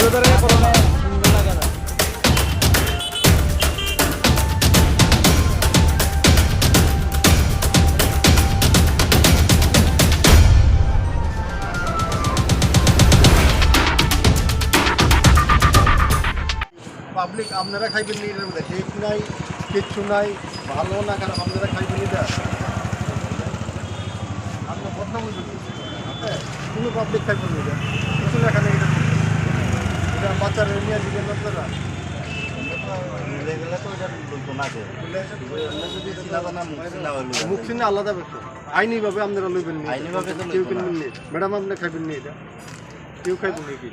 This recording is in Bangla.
করোনা সুন্দর পাবলিক, আপনারা খাইবেন নি এটার মধ্যে নাই, কিচ্ছু নাই, ভালো না কারণ আপনারা খাইবেন এটা? আপনার কথা বলবেন হ্যাঁ কোনো পাবলিক খাইবেন এটা। কিছু না খানে এটা এটা বাচ্চারা নিয়ে দিবেন আপনারা মুখ চিনে আলাদা ব্যাপার আইনিভাবে আপনারা লইবেন নি কেউ। কিনবেন নি ম্যাডাম আপনি খাইবেন নি এটা? কেউ খাইবেন নাকি